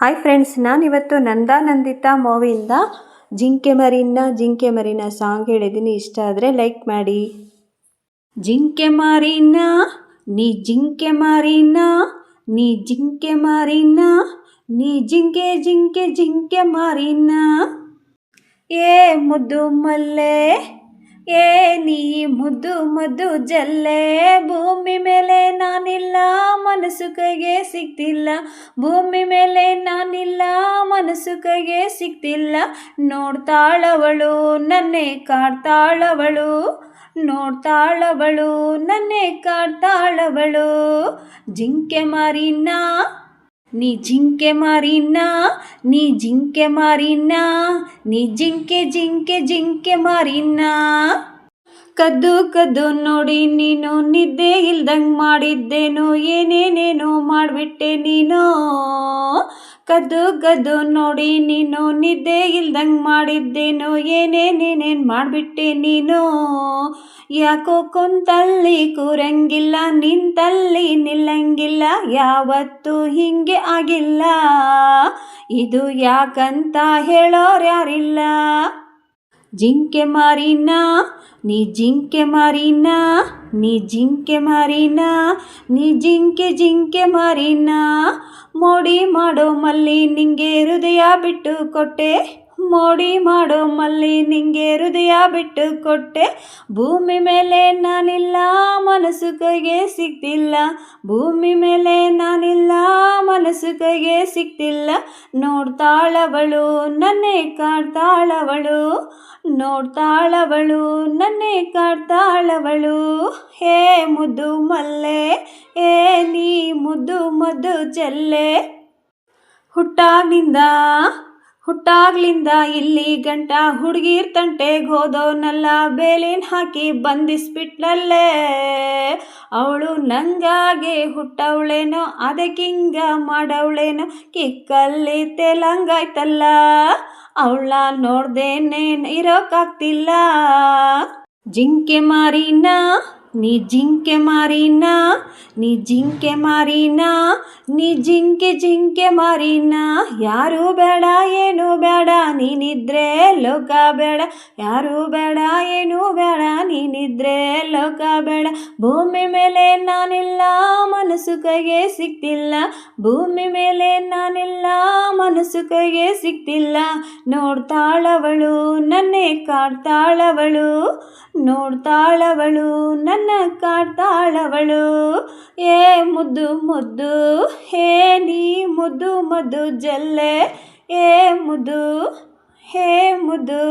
Hi friends ನಾನಿವತ್ತು ನಂದಾನಂದಿತ ಮೂವಿಯಿಂದ ಜಿಂಕೆ ಮರಿನ ಜಿಂಕೆ ಮರಿನ ಸಾಂಗ್ ಹೇಳಿದ್ದೀನಿ. ಇಷ್ಟ ಆದರೆ ಲೈಕ್ ಮಾಡಿ. ಜಿಂಕೆ ಮಾರಿನ ನೀ ಜಿಂಕೆ ಮಾರಿನ ನೀ ಜಿಂಕೆ ಮಾರಿನ ನೀ ಜಿಂಕೆ ಜಿಂಕೆ ಜಿಂಕೆ ಮಾರಿನ ಏ ಮುದ್ದು ಮಲ್ಲೆ ಏ ನೀ ಮುದ್ದು ಮುದ್ದು ಜಲ್ಲೆ, ಭೂಮಿ ಮೇಲೆ ನಾನಿಲ್ಲ, ಮನಸ್ಸು ಕೈಗೆ ಸಿಗ್ತಿಲ್ಲ ಭೂಮಿ ಮೇಲೆ ನಾನಿಲ್ಲ, ಮನಸ್ಸು ಕೈಗೆ ಸಿಗ್ತಿಲ್ಲ ನೋಡ್ತಾಳವಳು, ನನ್ನೇ ಕಾಡ್ತಾಳವಳು. ನೋಡ್ತಾಳವಳು, ನನ್ನೇ ಕಾಡ್ತಾಳವಳು. ಜಿಂಕೆ ಮಾರಿನ, ನೀ ಜಿಂಕೆ ಮಾರಿನ, ನೀ ಜಿಂಕೆ ಮಾರಿನ, ನೀ ಜಿಂಕೆ ಜಿಂಕೆ ಜಿಂಕೆ ಮಾರಿನ. ಕದ್ದು ಕದ್ದು ನೋಡಿ ನೀನು ನಿದ್ದೆ ಇಲ್ದಂಗೆ ಮಾಡಿದ್ದೇನು, ಏನೇನೇನು ಮಾಡಿಬಿಟ್ಟೆ ನೀನು? ಕದ್ದು ಕದ್ದು ನೋಡಿ ನೀನು ನಿದ್ದೆ ಇಲ್ದಂಗೆ ಮಾಡಿದ್ದೇನು, ಏನೇನೇನೇನು ಮಾಡಿಬಿಟ್ಟೆ ನೀನು? ಯಾಕೋ ಕುಂತಲ್ಲಿ ಕೂರಂಗಿಲ್ಲ, ನಿಂತಲ್ಲಿ ನಿಲ್ಲಂಗಿಲ್ಲ, ಯಾವತ್ತೂ ಹಿಂಗೆ ಆಗಿಲ್ಲ. ಇದು ಯಾಕಂತ ಹೇಳೋರ್ಯಾರಿಲ್ಲ? ಜಿಂಕೆ ಮಾರಿನ? ನೀ ಜಿಂಕೆ ಮಾರಿನ, ನೀ ಜಿಂಕೆ ಮಾರಿನ, ನೀ ಜಿಂಕೆ ಜಿಂಕೆ ಮಾರಿನ. ಮೋಡಿ ಮಾಡೋ ಮಲ್ಲಿ ನಿಂಗೆ ಹೃದಯ ಬಿಟ್ಟು ಕೊಟ್ಟೆ. ಮೋಡಿ ಮಾಡೋ ಮಲ್ಲಿ ನಿಂಗೆ ಹೃದಯ ಬಿಟ್ಟು ಕೊಟ್ಟೆ. ಭೂಮಿ ಮೇಲೆ ನಾನಿಲ್ಲ, ಮನಸ್ಸು ಕೈಗೆ ಸಿಗ್ತಿಲ್ಲ ಭೂಮಿ ಮೇಲೆ ನಾನಿಲ್ಲ, ಮನಸ್ಸು ಕೈಗೆ ಸಿಗ್ತಿಲ್ಲ ನೋಡ್ತಾಳವಳು, ನನ್ನೇ ಕಾಡ್ತಾಳವಳು. ನೋಡ್ತಾಳವಳು, ನನ್ನೇ ಕಾಡ್ತಾಳವಳು. ಹೇ ಮುದ್ದು ಮಲ್ಲೆ ಏ ನೀ ಮುದ್ದು ಮದ್ದು ಚೆಲ್ಲೆ. ಹುಟ್ಟಾಗಿಂದ ಹುಟ್ಟಾಗ್ಲಿಂದ ಇಲ್ಲಿ ಗಂಟ ಹುಡುಗಿರ್ ತಂಟೆಗೆ ಹೋದವನಲ್ಲ ಬೇಲಿನ ಹಾಕಿ ಬಂಧಿಸ್ಬಿಟ್ಲಲ್ಲೇ ಅವಳು ನಂಗಾಗೆ ಹುಟ್ಟವಳೇನೋ ಅದಕ್ಕಿಂಗ ಮಾಡವಳೇನೋ, ಕಿಕ್ಕಲ್ಲಿ ತೆಲಂಗಾಯ್ತಲ್ಲ. ಅವಳ ನೋಡ್ದೇನೆ ಇರೋಕ್ಕಾಗ್ತಿಲ್ಲ ಜಿಂಕೆ ಮಾರಿನ ನೀ ಜಿಂಕೆ ಮಾರಿನ, ನೀ ಜಿಂಕೆ ಮಾರಿನ, ನೀ ಜಿಂಕೆ ಜಿಂಕೆ ಮಾರಿನ. ಯಾರು ಬೇಡ, ಏನು ಬೇಡ, ನೀನಿದ್ರೆ ಲೋಕ ಬೇಡ. ಯಾರು ಬೇಡ, ಏನು ಬೇಡ, ನೀನಿದ್ರೆ ಲೋಕ ಬೇಡ. ಭೂಮಿ ಮೇಲೆ ನಾನಿಲ್ಲ ಮನಸ್ಸು ಕೈಗೆ ಸಿಕ್ತಿಲ್ಲ. ಭೂಮಿ ಮೇಲೆ ನಾನಿಲ್ಲ ಮನಸ್ಸು ಕೈಗೆ ಸಿಕ್ತಿಲ್ಲ. ನೋಡ್ತಾಳವಳು, ನನ್ನೇ ಕಾಡ್ತಾಳವಳು. ನೋಡ್ತಾಳವಳು, ನನ್ನ ಕಾಡ್ತಾಳವಳು. ಏ ಮುದ್ದು ಮುದ್ದು, ಹೇ ನೀ ಮುದ್ದು ಮುದ್ದು ಜಲ್ಲೆ. ಏ ಮುದ್ದು, ಹೇ ಮುದ್ದು.